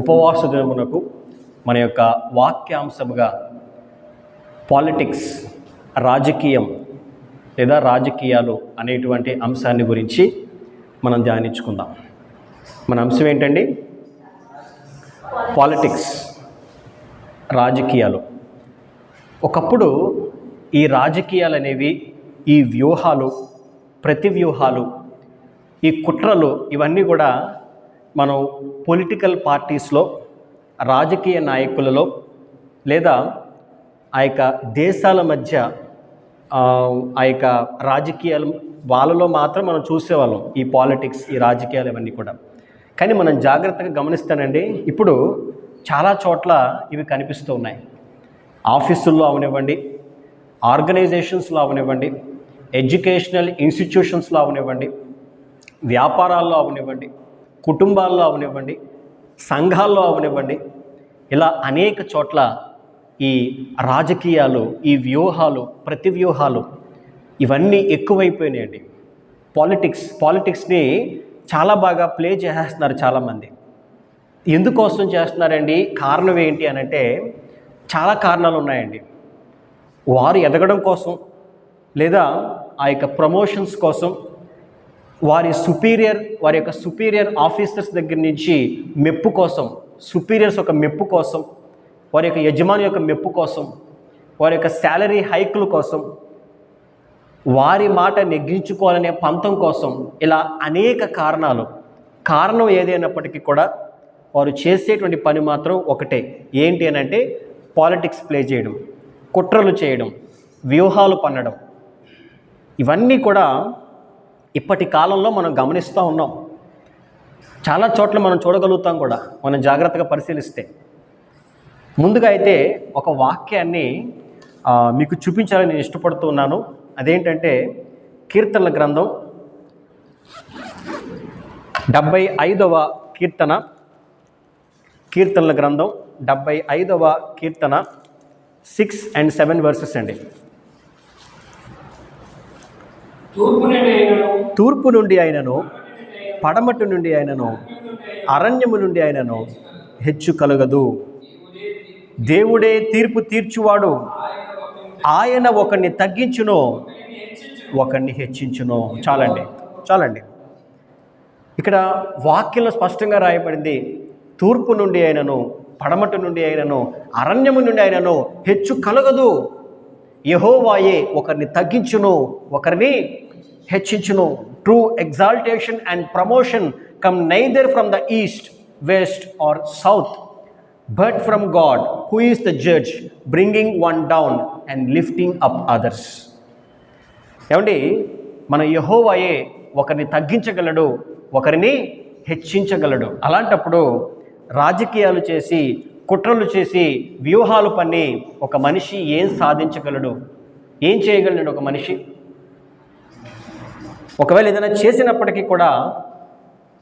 ఉపవాస దినమునకు మన యొక్క వాక్యాంశముగా పాలిటిక్స్ రాజకీయం లేదా రాజకీయాలు అనేటువంటి అంశాన్ని గురించి మనం ధ్యానించుకుందాం. మన అంశం ఏంటండి? పాలిటిక్స్ రాజకీయాలు. ఒకప్పుడు ఈ రాజకీయాలు అనేవి ఈ వ్యూహాలు ప్రతి వ్యూహాలు ఈ కుట్రలు ఇవన్నీ కూడా మనం పొలిటికల్ పార్టీస్లో రాజకీయ నాయకులలో లేదా ఆ యొక్క దేశాల మధ్య ఆ యొక్క రాజకీయాలు వాళ్ళలో మాత్రం మనం చూసేవాళ్ళం ఈ పాలిటిక్స్ ఈ రాజకీయాలు ఇవన్నీ కూడా. కానీ మనం జాగ్రత్తగా గమనిస్తానండి ఇప్పుడు చాలా చోట్ల ఇవి కనిపిస్తూ ఉన్నాయి. ఆఫీసుల్లో అవనివ్వండి ఆర్గనైజేషన్స్లో అవనివ్వండి ఎడ్యుకేషనల్ ఇన్స్టిట్యూషన్స్లో అవనివ్వండి వ్యాపారాల్లో అవనివ్వండి కుటుంబాల్లో అవనివ్వండి సంఘాల్లో అవనివ్వండి ఇలా అనేక చోట్ల ఈ రాజకీయాలు ఈ వ్యూహాలు ప్రతి వ్యూహాలు ఇవన్నీ ఎక్కువైపోయినాయండి. పాలిటిక్స్ పాలిటిక్స్ని చాలా బాగా ప్లే చేసేస్తున్నారు చాలామంది. ఎందుకోసం చేస్తున్నారండి? కారణం ఏంటి అని అంటే చాలా కారణాలు ఉన్నాయండి. వారు ఎదగడం కోసం లేదా ఆ యొక్క ప్రమోషన్స్ కోసం వారి సుపీరియర్ వారి యొక్క సుపీరియర్ ఆఫీసర్స్ దగ్గర నుంచి మెప్పు కోసం సుపీరియర్స్ యొక్క మెప్పు కోసం వారి యొక్క యజమాని యొక్క మెప్పు కోసం వారి యొక్క శాలరీ హైకుల కోసం వారి మాట నెగ్గించుకోవాలనే పంతం కోసం ఇలా అనేక కారణాలు. కారణం ఏదైనప్పటికీ కూడా వారు చేసేటువంటి పని మాత్రం ఒకటే. ఏంటి అని అంటే పాలిటిక్స్ ప్లే చేయడం కుట్రలు చేయడం వ్యూహాలు పన్నడం. ఇవన్నీ కూడా ఇప్పటి కాలంలో మనం గమనిస్తూ ఉన్నాం. చాలా చోట్ల మనం చూడగలుగుతాం కూడా మనం జాగ్రత్తగా పరిశీలిస్తే. ముందుగా అయితే ఒక వాక్యాన్ని మీకు చూపించాలని నేను ఇష్టపడుతున్నాను అదేంటంటే కీర్తనల గ్రంథం డెబ్భై ఐదవ కీర్తన. కీర్తనల గ్రంథం డెబ్భై ఐదవ కీర్తన సిక్స్ అండ్ సెవెన్ వర్సెస్ అండి. తూర్పు నుండి అయినను తూర్పు నుండి ఆయనను పడమటి నుండి ఆయనను అరణ్యము నుండి ఆయనను హెచ్చు కలగదు. దేవుడే తీర్పు తీర్చువాడు. ఆయన ఒకరిని తగ్గించును ఒకరిని హెచ్చించును. చాలండి చాలండి. ఇక్కడ వాక్యంలో స్పష్టంగా రాయబడింది తూర్పు నుండి అయినను పడమటి నుండి అయినను అరణ్యము నుండి అయినను హెచ్చు కలగదు. యహోవాయే ఒకరిని తగ్గించును ఒకరిని హెచ్చించును. True exaltation and promotion come neither from the east west or south but from God who is the judge bringing one down and lifting up others ఏమండి? మన యహోవాయే ఒకరిని తగ్గించగలడు ఒకరిని హెచ్చించగలడు. అలాంటప్పుడు రాజకీయాలు చేసి కుట్రలు చేసి వ్యూహాలు పన్ని ఒక మనిషి ఏం సాధించగలడు? ఏం చేయగలడు ఒక మనిషి? ఒకవేళ ఏదైనా చేసినప్పటికీ కూడా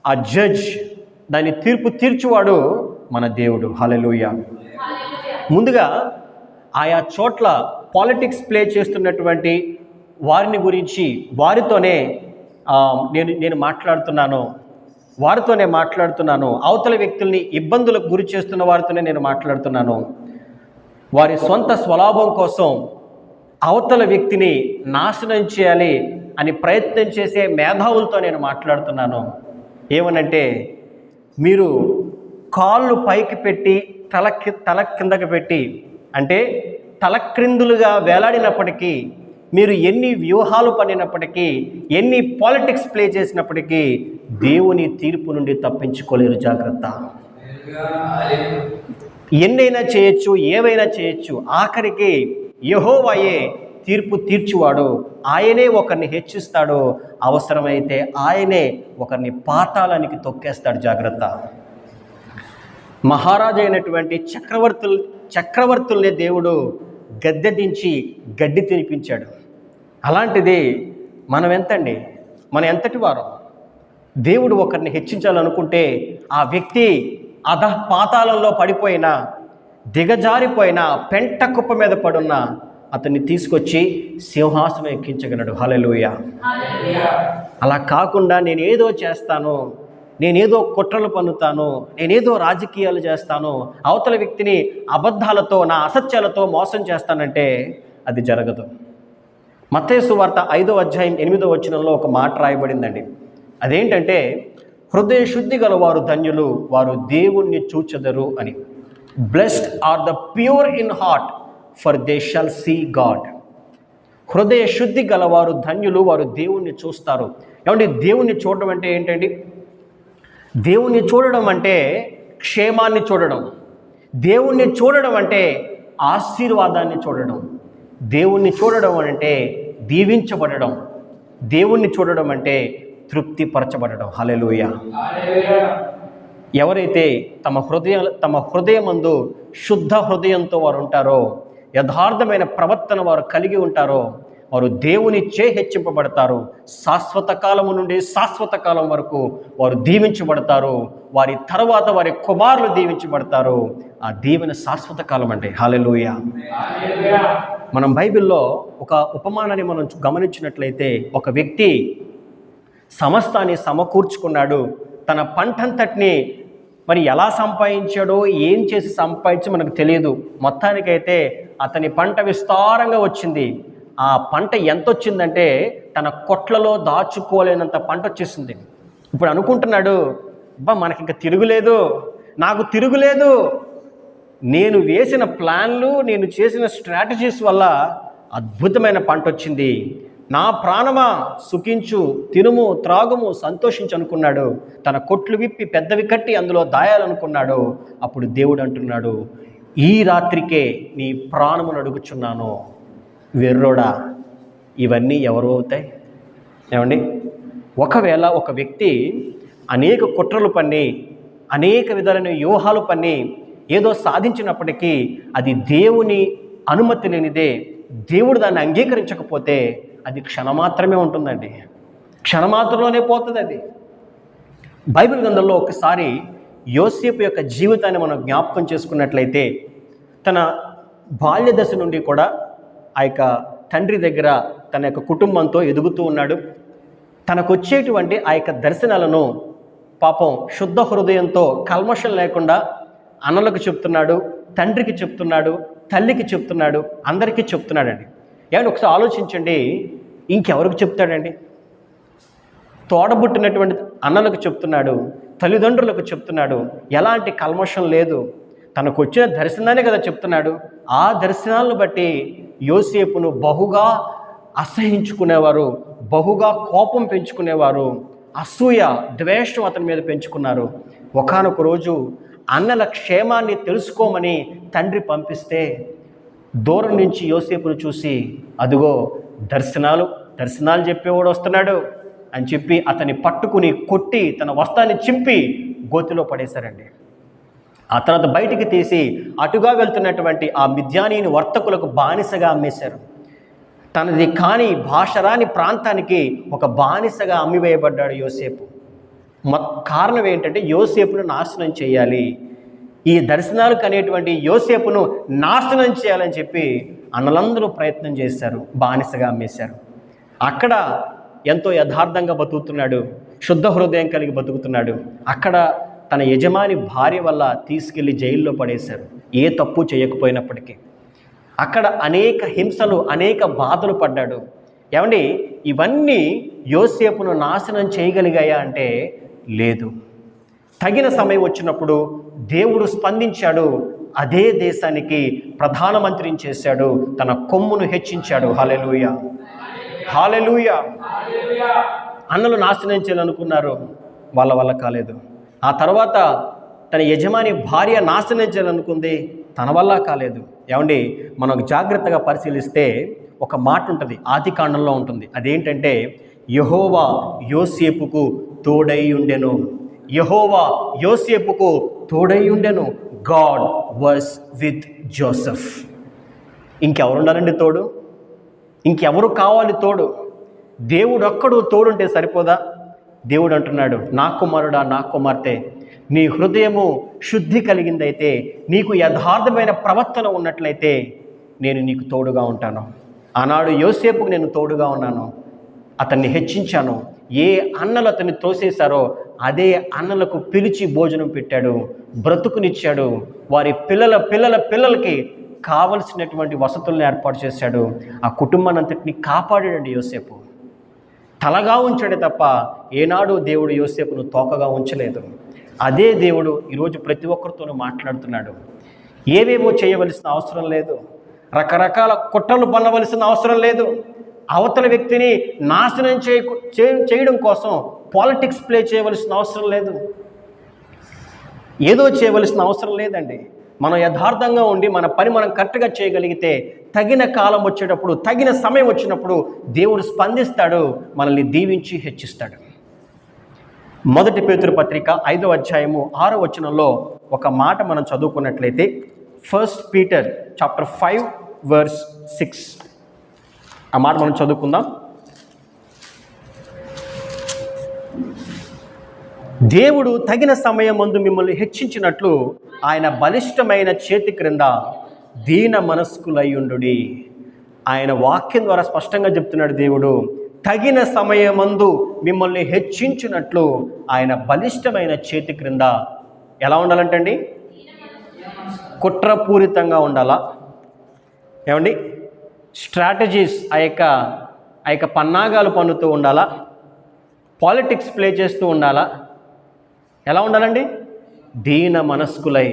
ఆ జడ్జ్ దాని తీర్పు తీర్చువాడు మన దేవుడు. హలెలూయ ముందుగా ఆయా చోట్ల పాలిటిక్స్ ప్లే చేస్తున్నటువంటి వారిని గురించి వారితోనే నేను నేను మాట్లాడుతున్నాను. వారితోనే మాట్లాడుతున్నాను. అవతల వ్యక్తుల్ని ఇబ్బందులకు గురి చేస్తున్న వారితోనే నేను మాట్లాడుతున్నాను. వారి సొంత స్వలాభం కోసం అవతల వ్యక్తిని నాశనం చేయాలి అని ప్రయత్నం చేసే మేధావులతో నేను మాట్లాడుతున్నాను. ఏమనంటే మీరు కాళ్ళు పైకి పెట్టి తల తల కిందకి పెట్టి అంటే తల క్రిందులుగా వేలాడినప్పటికీ మీరు ఎన్ని వ్యూహాలు పడినప్పటికీ ఎన్ని పాలిటిక్స్ ప్లే చేసినప్పటికీ దేవుని తీర్పు నుండి తప్పించుకోలేరు జాగ్రత్త. ఎన్నైనా చేయొచ్చు ఏవైనా చేయొచ్చు. ఆఖరికి యహోవాయే తీర్పు తీర్చువాడు. ఆయనే ఒకరిని హెచ్చిస్తాడు. అవసరమైతే ఆయనే ఒకరిని పాతాళానికి తొక్కేస్తాడు జాగ్రత్త. మహారాజు అయినటువంటి చక్రవర్తులు చక్రవర్తుల్ని దేవుడు గద్దె దించి గడ్డి తినిపించాడు. అలాంటిది మనం ఎంతండి? మనం ఎంతటి వారం? దేవుడు ఒకరిని హెచ్చించాలనుకుంటే ఆ వ్యక్తి అధ పాతాళంలో పడిపోయిన దిగజారిపోయిన పెంట కుప్ప మీద పడున్న అతన్ని తీసుకొచ్చి సింహాసనం ఎక్కించగలడు. హలెలూయ అలా కాకుండా నేను ఏదో చేస్తాను నేనేదో కుట్రలు పన్నుతాను నేనేదో రాజకీయాలు చేస్తాను అవతల వ్యక్తిని అబద్ధాలతో నా అసత్యాలతో మోసం చేస్తానంటే అది జరగదు. మత్తేసు వార్త ఐదో అధ్యాయం ఎనిమిదో వచనంలో ఒక మాట రాయబడిందండి. అదేంటంటే హృదయ శుద్ధి గల వారు ధన్యులు వారు దేవుణ్ణి చూచెదరు అని. Blessed are the pure in heart for they shall see God హృదయ శుద్ధి గలవారు ధన్యులు వారు దేవుణ్ణి చూస్తారు. ఏమంటే దేవుణ్ణి చూడడం అంటే ఏంటండి? దేవుణ్ణి చూడడం అంటే క్షేమాన్ని చూడడం. దేవుణ్ణి చూడడం అంటే ఆశీర్వాదాన్ని చూడడం. దేవుణ్ణి చూడడం అంటే దీవించబడడం. దేవుణ్ణి చూడడం అంటే తృప్తిపరచబడడం. హలెలుయ ఎవరైతే తమ హృదయ తమ హృదయమందు శుద్ధ హృదయంతో వారు ఉంటారో యథార్థమైన ప్రవర్తన వారు కలిగి ఉంటారో వారు దేవుని చే హెచ్చింపబడతారు. శాశ్వత కాలము నుండి శాశ్వత కాలం వరకు వారు దీవించబడతారు. వారి తర్వాత వారి కుమారులు దీవించబడతారు. ఆ దీవెన శాశ్వత కాలం అంటే హాలెలూయ మనం బైబిల్లో ఒక ఉపమానాన్ని మనం గమనించినట్లయితే ఒక వ్యక్తి సమస్తాన్ని సమకూర్చుకున్నాడు. తన పంటంతటిని మరి ఎలా సంపాదించాడో ఏం చేసి సంపాదించి మనకు తెలియదు. మొత్తానికైతే అతని పంట విస్తారంగా వచ్చింది. ఆ పంట ఎంత వచ్చిందంటే తన కొట్లలో దాచుకోలేనంత పంట వచ్చేసింది. ఇప్పుడు అనుకుంటున్నాడు అబ్బా మనకి ఇంకా తిరుగులేదు నాకు తిరుగులేదు నేను వేసిన ప్లాన్లు నేను చేసిన స్ట్రాటజీస్ వల్ల అద్భుతమైన పంట వచ్చింది. నా ప్రాణమా సుఖించు తినుము త్రాగుము సంతోషించు అనుకున్నాడు. తన కొట్లు విప్పి పెద్దవి కట్టి అందులో దాయాలనుకున్నాడు. అప్పుడు దేవుడు అంటున్నాడు ఈ రాత్రికే నీ ప్రాణమును అడుగుచున్నాను. వెర్రోడా ఇవన్నీ ఎవరు అవుతాయి? ఏమండి? ఒకవేళ ఒక వ్యక్తి అనేక కుట్రలు పన్ని అనేక విధాలైన వ్యూహాలు పన్ని ఏదో సాధించినప్పటికీ అది దేవుని అనుమతి లేనిదే దేవుడు దాన్ని అంగీకరించకపోతే అది క్షణమాత్రమే ఉంటుందండి. క్షణమాత్రంలోనే పోతుంది అది. బైబిల్ గ్రంథంలో ఒకసారి యోసేపు యొక్క జీవితాన్ని మనం జ్ఞాపకం చేసుకున్నట్లయితే తన బాల్య దశ నుండి కూడా ఆ యొక్క తండ్రి దగ్గర తన యొక్క కుటుంబంతో ఎదుగుతూ ఉన్నాడు. తనకు వచ్చేటువంటి ఆ యొక్క దర్శనాలను పాపం శుద్ధ హృదయంతో కల్మషం లేకుండా అన్నలకు చెప్తున్నాడు తండ్రికి చెప్తున్నాడు తల్లికి చెప్తున్నాడు అందరికీ చెప్తున్నాడండి. ఏమంటే ఒకసారి ఆలోచించండి ఇంకెవరికి చెప్తాడండి? తోడబుట్టినటువంటి అన్నలకు చెప్తున్నాడు తల్లిదండ్రులకు చెప్తున్నాడు ఎలాంటి కల్మషం లేదు. తనకు వచ్చిన దర్శనాన్ని కదా చెప్తున్నాడు. ఆ దర్శనాలను బట్టి యోసేపును బహుగా అసహించుకునేవారు బహుగా కోపం పెంచుకునేవారు అసూయ ద్వేషం అతని మీద పెంచుకున్నారు. ఒకానొక రోజు అన్నల క్షేమాన్ని తెలుసుకోమని తండ్రి పంపిస్తే దూరం నుంచి యోసేపును చూసి అదిగో దర్శనాలు దర్శనాలు చెప్పేవాడు వస్తున్నాడు అని చెప్పి అతన్ని పట్టుకుని కొట్టి తన వస్త్రాన్ని చింపి గోతిలో పడేశారండి. ఆ తర్వాత బయటికి తీసి అటుగా వెళ్తున్నటువంటి ఆ మిథ్యానీని వర్తకులకు బానిసగా అమ్మేశారు. తనది కాని భాషరాని ప్రాంతానికి ఒక బానిసగా అమ్మివేయబడ్డాడు యోసేపు. కారణం ఏంటంటే యోసేపును నాశనం చేయాలి. ఈ దర్శనాలకు అనేటువంటి యోసేపును నాశనం చేయాలని చెప్పి అన్నలందరూ ప్రయత్నం చేశారు బానిసగా అమ్మేశారు. అక్కడ ఎంతో యథార్థంగా బతుకుతున్నాడు శుద్ధ హృదయం కలిగి బతుకుతున్నాడు. అక్కడ తన యజమాని భార్య వల్ల తీసుకెళ్ళి జైల్లో పడేశారు ఏ తప్పు చేయకపోయినప్పటికీ. అక్కడ అనేక హింసలు అనేక బాధలు పడ్డాడు. ఏమండి ఇవన్నీ యోసేపును నాశనం చేయగలిగాయా అంటే లేదు. తగిన సమయం వచ్చినప్పుడు దేవుడు స్పందించాడు. అదే దేశానికి ప్రధానమంత్రిని చేశాడు. తన కొమ్మును హెచ్చించాడు. హాలెలూయ హాలెలూయ అన్నలు నాశనం చేయాలనుకున్నారు. వాళ్ళ వల్ల కాలేదు. ఆ తర్వాత తన యజమాని భార్య నాశనం చేయాలనుకుంది. తన వల్ల కాలేదు. ఏమండి? మనం జాగ్రత్తగా పరిశీలిస్తే ఒక మాట ఉంటుంది. ఆది కాండంలో ఉంటుంది. అదేంటంటే యహోవా యోసేపుకు తోడై ఉండెను యహోవా యోసేపుకు తోడై ఉండెను గాడ్ వాజ్ విత్ జోసెఫ్. ఉండాలండి తోడు? ఇంకెవరు కావాలి తోడు? దేవుడు ఒక్కడు తోడుంటే సరిపోదా? దేవుడు అంటున్నాడు నా కుమారుడా నా కుమార్తె నీ హృదయము శుద్ధి కలిగిందైతే నీకు యథార్థమైన ప్రవర్తన ఉన్నట్లయితే నేను నీకు తోడుగా ఉంటాను. ఆనాడు యోసేపుకు నేను తోడుగా ఉన్నాను. అతన్ని హెచ్చించాను. ఏ అన్నలు అతన్ని తోసేశారో అదే అన్నలకు పిలిచి భోజనం పెట్టాడు బ్రతుకునిచ్చాడు. వారి పిల్లల పిల్లల పిల్లలకి కావలసినటువంటి వసతులను ఏర్పాటు చేశాడు. ఆ కుటుంబాన్నంతటిని కాపాడాడండి యోసేపు. తలగా ఉంచాడే తప్ప ఏనాడు దేవుడు యోసేపును తోకగా ఉంచలేదు. అదే దేవుడు ఈరోజు ప్రతి ఒక్కరితోనూ మాట్లాడుతున్నాడు. ఏవేమో చేయవలసిన అవసరం లేదు. రకరకాల కుట్రలు పన్నవలసిన అవసరం లేదు. అవతల వ్యక్తిని నాశనం చేయ చేయడం కోసం పాలిటిక్స్ ప్లే చేయవలసిన అవసరం లేదు. ఏదో చేయవలసిన అవసరం లేదండి. మనం యథార్థంగా ఉండి మన పని మనం కరెక్ట్గా చేయగలిగితే తగిన కాలం వచ్చేటప్పుడు తగిన సమయం వచ్చినప్పుడు దేవుడు స్పందిస్తాడు మనల్ని దీవించి హెచ్చిస్తాడు. మొదటి పేతురు పత్రిక ఐదో అధ్యాయము ఆరో వచనంలో ఒక మాట మనం చదువుకున్నట్లయితే first Peter chapter five verse six ఆ మాట మనం చదువుకుందాం. దేవుడు తగిన సమయం ముందు మిమ్మల్ని హెచ్చించినట్లు ఆయన బలిష్టమైన చేతి క్రింద దీన మనస్కులయ్యుండు ఆయన వాక్యం ద్వారా స్పష్టంగా చెప్తున్నాడు దేవుడు తగిన సమయమందు మిమ్మల్ని హెచ్చించినట్లు ఆయన బలిష్టమైన చేతి క్రింద ఎలా ఉండాలంటండి? కుట్రపూరితంగా ఉండాలా? ఏమండి? స్ట్రాటజీస్ ఆ యొక్క ఆ యొక్క పన్నాగాలు పన్నుతూ ఉండాలా? పాలిటిక్స్ ప్లే చేస్తూ ఉండాలా? ఎలా ఉండాలండి? దీన మనస్కులై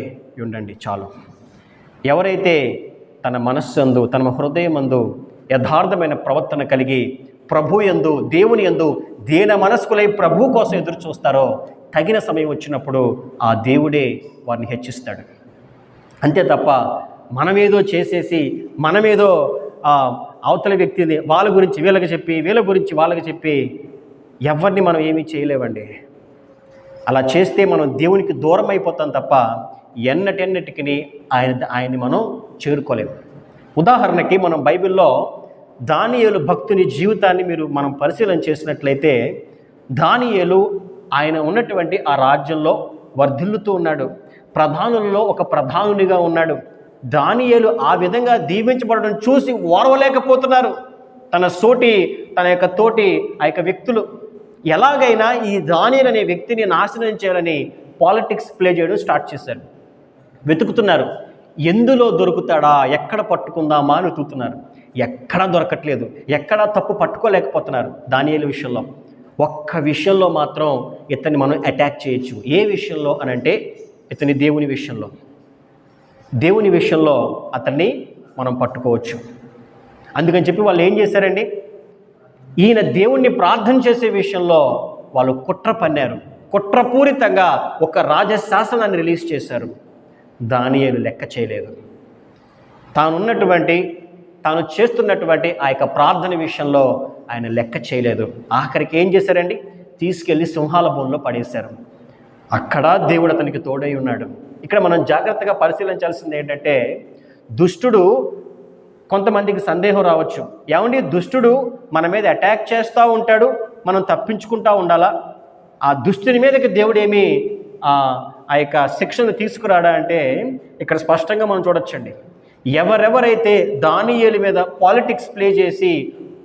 ఉండండి చాలు. ఎవరైతే తన మనస్సందు తన హృదయమందు యథార్థమైన ప్రవర్తన కలిగి ప్రభు యందు దేవుని యందు దీన మనస్కులై ప్రభు కోసం ఎదురు చూస్తారో తగిన సమయం వచ్చినప్పుడు ఆ దేవుడే వారిని హెచ్చిస్తాడు. అంతే తప్ప మనమేదో చేసేసి మనమేదో అవతల వ్యక్తిని వాళ్ళ గురించి వీళ్ళకి చెప్పి వీళ్ళ గురించి వాళ్ళకి చెప్పి ఎవరిని మనం ఏమీ చేయలేవండి. అలా చేస్తే మనం దేవునికి దూరం అయిపోతాం తప్ప ఎన్నటెన్నటికి ఆయన ఆయన్ని మనం చేరుకోలేము ఉదాహరణకి మనం బైబిల్లో దానియేలు భక్తుని జీవితాన్ని మీరు మనం పరిశీలన చేసినట్లయితే దానియేలు ఆయన ఉన్నటువంటి ఆ రాజ్యంలో వర్ధిల్లుతూ ఉన్నాడు. ప్రధానులలో ఒక ప్రధానునిగా ఉన్నాడు. దానియేలు ఆ విధంగా దీవించబడడం చూసి ఓర్వలేకపోతున్నారు. తన సోటి తన యొక్క తోటి ఆ యొక్క వ్యక్తులు. ఎలాగైనా ఈ దానియల్ అనే వ్యక్తిని నాశనం చేయాలని పాలిటిక్స్ ప్లే చేయడం స్టార్ట్ చేశారు. వెతుకుతున్నారు. ఎందులో దొరుకుతాడా? ఎక్కడ పట్టుకుందామా అని వెతుకుతున్నారు. ఎక్కడా దొరకట్లేదు. ఎక్కడా తప్పు పట్టుకోలేకపోతున్నారు దానియేలు విషయంలో. ఒక్క విషయంలో మాత్రం ఇతన్ని మనం అటాక్ చేయొచ్చు. ఏ విషయంలో అనంటే ఇతని దేవుని విషయంలో. దేవుని విషయంలో అతన్ని మనం పట్టుకోవచ్చు. అందుకని చెప్పి వాళ్ళు ఏం చేశారండి? ఈయన దేవుణ్ణి ప్రార్థన చేసే విషయంలో వాళ్ళు కుట్ర పన్నారు. కుట్రపూరితంగా ఒక రాజశాసనాన్ని రిలీజ్ చేశారు. దానియేలు లెక్క చేయలేదు. తానున్నటువంటి తాను చేస్తున్నటువంటి ఆ యొక్క ప్రార్థన విషయంలో ఆయన లెక్క చేయలేదు. ఆఖరికి ఏం చేశారండి? తీసుకెళ్ళి సింహాల భూమిలో పడేశారు. అక్కడ దేవుడు అతనికి తోడై ఉన్నాడు. ఇక్కడ మనం జాగ్రత్తగా పరిశీలించాల్సింది ఏంటంటే దుష్టుడు కొంతమందికి సందేహం రావచ్చు. ఏమండి? దుష్టుడు మన మీద అటాక్ చేస్తూ ఉంటాడు మనం తప్పించుకుంటూ ఉండాలా? ఆ దుష్టుని మీదకి దేవుడు ఏమి ఆ ఆ యొక్క శిక్షను తీసుకురాడా అంటే ఇక్కడ స్పష్టంగా మనం చూడొచ్చండి. ఎవరెవరైతే దానియేలు మీద పాలిటిక్స్ ప్లే చేసి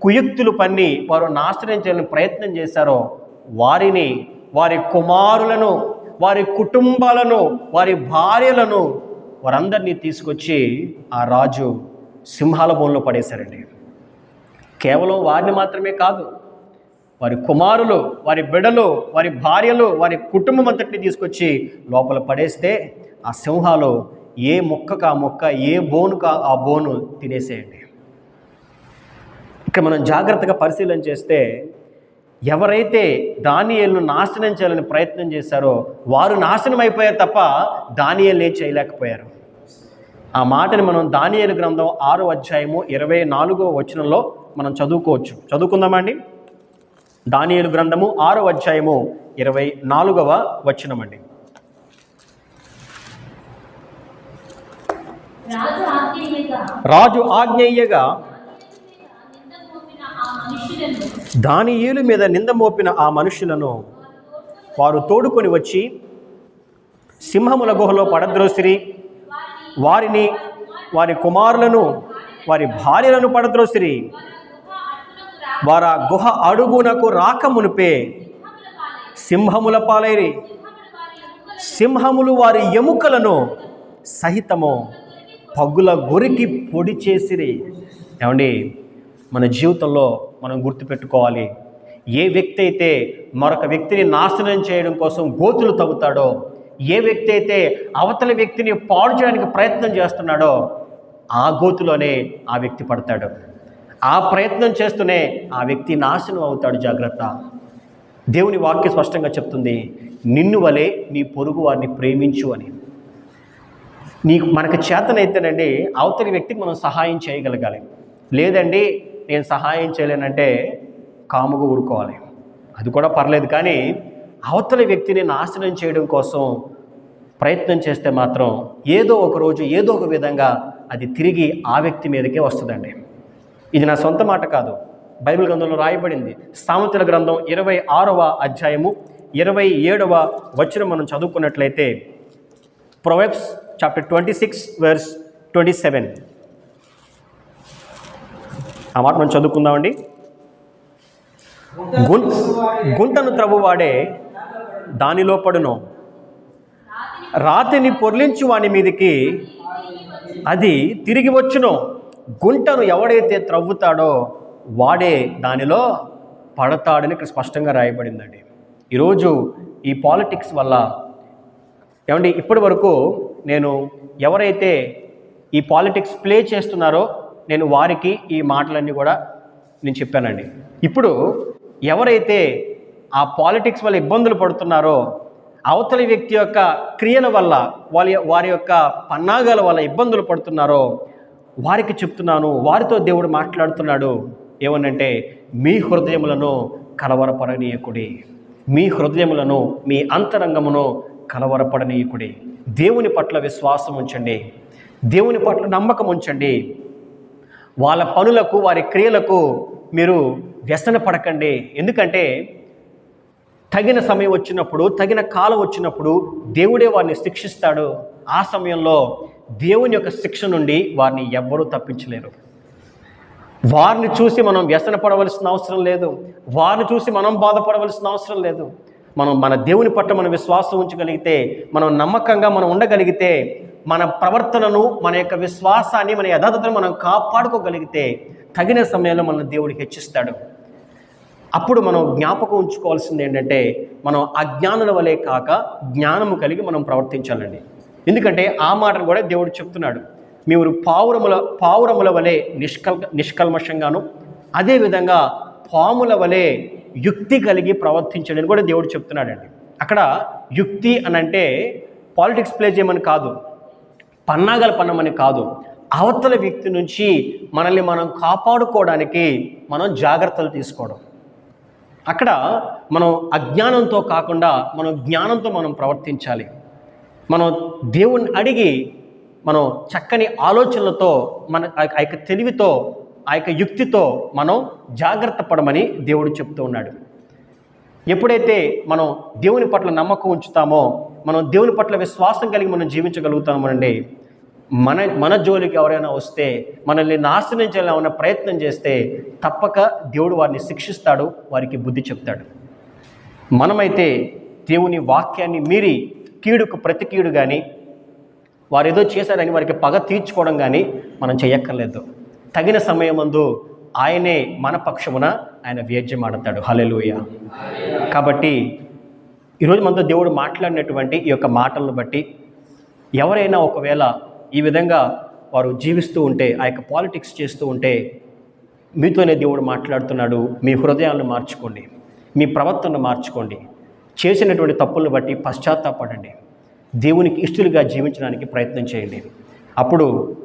కుయుక్తులు పన్ని వారు నాశనం చేయాలని ప్రయత్నం చేశారో వారిని వారి కుమారులను వారి కుటుంబాలను వారి భార్యలను వారందరినీ తీసుకొచ్చి ఆ రాజు సింహాల బోన్లో పడేశారండి. కేవలం వారిని మాత్రమే కాదు వారి కుమారులు వారి బిడలు వారి భార్యలు వారి కుటుంబం అంతటిని తీసుకొచ్చి లోపల పడేస్తే ఆ సింహాలు ఏ మొక్కకు ఆ మొక్క ఏ బోనుకు ఆ- బోను తినేసేయండి. ఇక్కడ మనం జాగ్రత్తగా పరిశీలన చేస్తే ఎవరైతే దానియల్ను నాశనం చేయాలని ప్రయత్నం చేశారో వారు నాశనం అయిపోయారు తప్ప దానియల్ని చేయలేకపోయారు. ఆ మాటని మనం దానియలు గ్రంథం ఆరు అధ్యాయము ఇరవై నాలుగో వచనంలో మనం చదువుకోవచ్చు. చదువుకుందామండి దానియలు గ్రంథము ఆరో అధ్యాయము ఇరవై నాలుగవ వచనమండి రాజు ఆజ్ఞయ్యగా దానియేలు మీద నింద మోపిన ఆ మనుషులను వారు తోడుకొని వచ్చి సింహముల గుహలో పడద్రోసిరి. వారిని వారి కుమారులను వారి భార్యలను పడద్రోసిరి. వారు ఆ గుహ అడుగునకు రాక మునిపే సింహముల పాలైరి. సింహములు వారి ఎముకలను సహితము పగుల గొరికి పొడి చేసిరి. ఏమండి? మన జీవితంలో మనం గుర్తుపెట్టుకోవాలి. ఏ వ్యక్తి అయితే మరొక వ్యక్తిని నాశనం చేయడం కోసం గోతులు తవ్వుతాడో ఏ వ్యక్తి అయితే అవతల వ్యక్తిని పాడు చేయడానికి ప్రయత్నం చేస్తున్నాడో ఆ గోతులోనే ఆ వ్యక్తి పడతాడు. ఆ ప్రయత్నం చేస్తూనే ఆ వ్యక్తి నాశనం అవుతాడు జాగ్రత్త. దేవుని వాక్య స్పష్టంగా చెప్తుంది నిన్ను వలె నీ పొరుగు వారిని ప్రేమించు అని. నీకు మనకు చేతనైతేనండి అవతలి వ్యక్తికి మనం సహాయం చేయగలగాలి. లేదండి నేను సహాయం చేయలేనంటే కాముగా ఊరుకోవాలి. అది కూడా పర్లేదు కానీ అవతల వ్యక్తిని నాశనం చేయడం కోసం ప్రయత్నం చేస్తే మాత్రం ఏదో ఒక రోజు ఏదో ఒక విధంగా అది తిరిగి ఆ వ్యక్తి మీదకే వస్తుందండి. ఇది నా సొంత మాట కాదు. బైబిల్ గ్రంథంలో రాయబడింది. సామెతల గ్రంథం ఇరవై ఆరవ అధ్యాయము ఇరవై ఏడవ వచ్చిన మనం చదువుకున్నట్లయితే proverbs chapter twenty six verse twenty seven. ఆ మాట మనం చదువుకుందామండి. గుం గుంటను త్రవ్వువాడే దానిలో పడును. రాతిని పొర్లించు వాని మీదకి అది తిరిగి వచ్చును. గుంటను ఎవడైతే త్రవ్వుతాడో వాడే దానిలో పడతాడని ఇక్కడ స్పష్టంగా రాయబడిందండి. ఈరోజు ఈ పాలిటిక్స్ వల్ల ఏమండి ఇప్పటి వరకు నేను ఎవరైతే ఈ పాలిటిక్స్ ప్లే చేస్తున్నారో నేను వారికి ఈ మాటలన్నీ కూడా నేను చెప్పానండి. ఇప్పుడు ఎవరైతే ఆ పాలిటిక్స్ వల్ల ఇబ్బందులు పడుతున్నారో అవతలి వ్యక్తి యొక్క క్రియల వల్ల వాళ్ళ వారి యొక్క పన్నాగాల వల్ల ఇబ్బందులు పడుతున్నారో వారికి చెప్తున్నాను వారితో దేవుడు మాట్లాడుతున్నాడు. ఏమనంటే మీ హృదయములను కలవరపడనీయకుడి. మీ హృదయములను మీ అంతరంగమును కలవరపడనీయకుడి. దేవుని పట్ల విశ్వాసం ఉంచండి. దేవుని పట్ల నమ్మకం ఉంచండి. వాళ్ళ పనులకు వారి క్రియలకు మీరు వ్యసన పడకండి. ఎందుకంటే తగిన సమయం వచ్చినప్పుడు తగిన కాలం వచ్చినప్పుడు దేవుడే వారిని శిక్షిస్తాడు. ఆ సమయంలో దేవుని యొక్క శిక్ష నుండి వారిని ఎవ్వరూ తప్పించలేరు. వారిని చూసి మనం వ్యసన పడవలసిన అవసరం లేదు. వారిని చూసి మనం బాధపడవలసిన అవసరం లేదు. మనం మన దేవుని పట్ల మనం విశ్వాసం ఉంచగలిగితే మనం నమ్మకంగా మనం ఉండగలిగితే మన ప్రవర్తనను మన యొక్క విశ్వాసాన్ని మన యథార్థతను మనం కాపాడుకోగలిగితే తగిన సమయంలో మన దేవుడు హెచ్చిస్తాడు. అప్పుడు మనం జ్ఞాపకం ఉంచుకోవాల్సింది ఏంటంటే మనం అజ్ఞానుల వలె కాక జ్ఞానము కలిగి మనం ప్రవర్తించాలండి. ఎందుకంటే ఆ మాటను కూడా దేవుడు చెప్తున్నాడు. మీరు పావురముల పావురముల వలె నిష్కల్ నిష్కల్మషంగాను అదేవిధంగా పాముల వలె యుక్తి కలిగి ప్రవర్తించడని కూడా దేవుడు చెప్తున్నాడండి. అక్కడ యుక్తి అని అంటే పాలిటిక్స్ ప్లే చేయమని కాదు. పన్నాగల పన్నమని కాదు అవతల వ్యక్తి నుంచి మనల్ని మనం కాపాడుకోవడానికి మనం జాగ్రత్తలు తీసుకోవడం. అక్కడ మనం అజ్ఞానంతో కాకుండా మనం జ్ఞానంతో మనం ప్రవర్తించాలి. మనం దేవుణ్ణి అడిగి మనం చక్కని ఆలోచనలతో మన ఆ యొక్క తెలివితో ఆ యొక్క యుక్తితో మనం జాగ్రత్త పడమని దేవుడు చెప్తూ ఉన్నాడు. ఎప్పుడైతే మనం దేవుని పట్ల నమ్మకం ఉంచుతామో మనం దేవుని పట్ల విశ్వాసం కలిగి మనం జీవించగలుగుతామండి మన మన జోలికి ఎవరైనా వస్తే మనల్ని నాశనం చేయాలన్న ప్రయత్నం చేస్తే తప్పక దేవుడు వారిని శిక్షిస్తాడు వారికి బుద్ధి చెప్తాడు. మనమైతే దేవుని వాక్యాన్ని మీరి కీడుకు ప్రతి కీడు కానీ వారు ఏదో చేశారని వారికి పగ తీర్చుకోవడం కానీ మనం చేయక్కర్లేదు. తగిన సమయమందు ఆయనే మన పక్షమున ఆయన వ్యాజ్యం ఆడతాడు హలెలుయ కాబట్టి ఈరోజు మనతో దేవుడు మాట్లాడినటువంటి ఈ యొక్క మాటలను బట్టి ఎవరైనా ఒకవేళ ఈ విధంగా వారు జీవిస్తూ ఉంటే ఆ యొక్క పాలిటిక్స్ చేస్తూ ఉంటే మీతోనే దేవుడు మాట్లాడుతున్నాడు. మీ హృదయాలను మార్చుకోండి. మీ ప్రవర్తనను మార్చుకోండి. చేసినటువంటి తప్పులను బట్టి పశ్చాత్తాపడండి. దేవునికి ఇష్టలుగా జీవించడానికి ప్రయత్నం చేయండి. అప్పుడు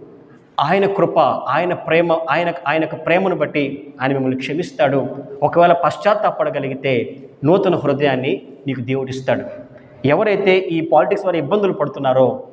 ఆయన కృప ఆయన ప్రేమ ఆయన ఆయన యొక్క ప్రేమను బట్టి ఆయన మిమ్మల్ని క్షమిస్తాడు. ఒకవేళ పశ్చాత్తాపడగలిగితే నూతన హృదయాన్ని నీకు దేవుడిస్తాడు. ఎవరైతే ఈ పాలిటిక్స్ వారి ఇబ్బందులు పడుతున్నారో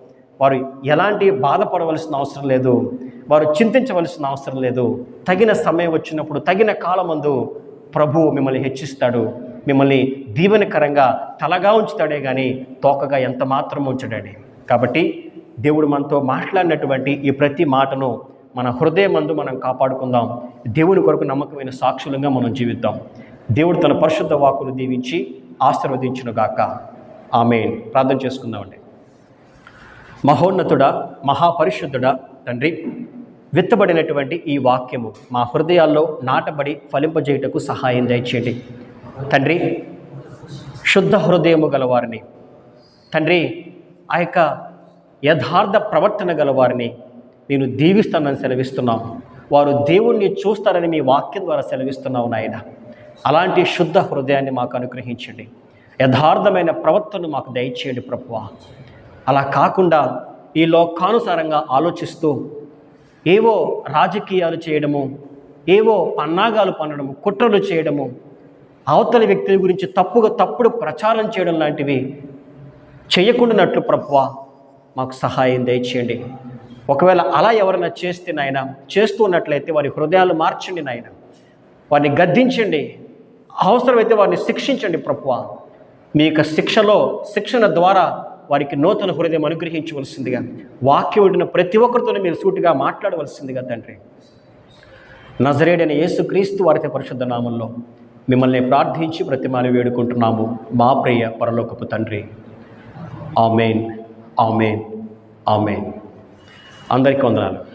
వారు ఎలాంటి బాధపడవలసిన అవసరం లేదు. వారు చింతించవలసిన అవసరం లేదు. తగిన సమయం వచ్చినప్పుడు తగిన కాలమందు ప్రభువు మిమ్మల్ని హెచ్చిస్తాడు. మిమ్మల్ని దీవెనకరంగా తలగా ఉంచుతాడే కానీ తోకగా ఎంత మాత్రం ఉంచడాడే. కాబట్టి దేవుడు మనతో మాట్లాడినటువంటి ఈ ప్రతి మాటను మన హృదయమందు మనం కాపాడుకుందాం. దేవుని కొరకు నమ్మకమైన సాక్షులంగా మనం జీవిద్దాం. దేవుడు తన పరిశుద్ధ వాకును దీవించి ఆశీర్వదించునుగాక. ఆమె ప్రార్థన చేసుకుందామండి. మహోన్నతుడా మహాపరిశుద్ధుడా తండ్రి. విత్తబడినటువంటి ఈ వాక్యము మా హృదయాల్లో నాటబడి ఫలింపజేయుటకు సహాయం దయచేయండి. తండ్రి శుద్ధ హృదయము గలవారిని. తండ్రి ఆ యొక్క యథార్థ ప్రవర్తన గలవారిని నేను దీవిస్తానని సెలవిస్తున్నాం. వారు దేవుణ్ణి చూస్తారని మీ వాక్యం ద్వారా సెలవిస్తున్నావు నాయన. అలాంటి శుద్ధ హృదయాన్ని మాకు అనుగ్రహించండి. యథార్థమైన ప్రవర్తన మాకు దయచేయండి ప్రభువా. అలా కాకుండా ఈ లోకానుసారంగా ఆలోచిస్తూ ఏవో రాజకీయాలు చేయడము ఏవో పన్నాగాలు పన్నడము కుట్రలు చేయడము అవతలి వ్యక్తుల గురించి తప్పుగా తప్పుడు ప్రచారం చేయడం లాంటివి చేయకుండానట్లు ప్రభువా మాకు సహాయం దయచేయండి. ఒకవేళ అలా ఎవరైనా చేస్తే నాయన చేస్తూ ఉన్నట్లయితే వారి హృదయాలు మార్చండి నాయన. వారిని గద్దించండి. అవసరమైతే వారిని శిక్షించండి ప్రభువా. మీ యొక్క శిక్షలో శిక్షణ ద్వారా వారికి నూతన హృదయం అనుగ్రహించవలసిందిగా వాక్యం ఉండిన ప్రతి ఒక్కరితోనే మీరు సూటిగా మాట్లాడవలసిందిగా తండ్రి. నజరేడైన యేసుక్రీస్తు వారితో పరిశుద్ధ నామంలో మిమ్మల్ని ప్రార్థించి ప్రతిమాని వేడుకుంటున్నాము మా ప్రియ పరలోకపు తండ్రి. Amen amen amen. అందరికీ వందనాలు.